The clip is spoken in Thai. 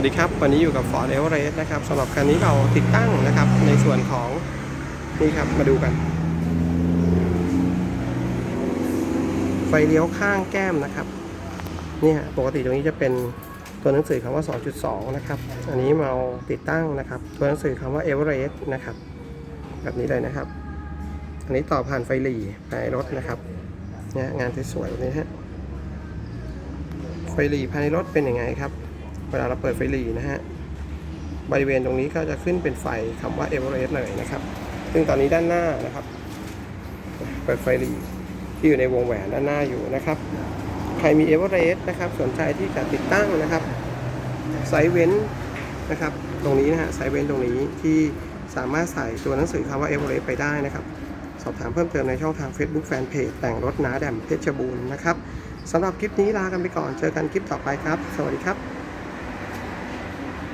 วัสดีครับวันนี้อยู่กับ Ford Everest นะครับสำหรับคันนี้เราติดตั้งนะครับ ในส่วนของนี่ครับมาดูกัน ไฟเลี้ยวข้างแก้มนะครับนี่ยปกติตรงนี้จะเป็นตัวหนังสือคำว่า 2.2 นะครับ อันนี้มาเอาติดตั้งนะครับ ตัวหนังสือคำว่า Everest นะครับ แบบนี้เลยนะครับ อันนี้ต่อผ่านไฟหลีภายรถนะครับเนี่ยงานสวยๆแบบนี้ฮะไฟหลีภายในรถเป็นยังไงครับ เวลาเราเปิดไฟหลีนะฮะบริเวณตรงนี้ก็จะขึ้นเป็นไฟคำว่าเอเวอเรสต์เลยนะครับ ซึ่งตอนนี้ด้านหน้านะครับ เปิดไฟหลีที่อยู่ในวงแหวนด้านหน้าอยู่นะครับ ใครมีเอเวอเรสต์นะครับสนใจที่จะติดตั้งนะครับไซเว้นนะครับ ตรงนี้นะฮะไซเว้นตรงนี้ที่สามารถใส่ตัวหนังสือคำว่าเอเวอเรสต์ไปได้นะครับ สอบถามเพิ่มเติมในช่องทาง Facebook Fanpage แต่งรถน้าแดมเพชรบูรณ์นะครับสำหรับคลิปนี้ลากันไปก่อน เจอกันคลิปต่อไปครับ สวัสดีครับ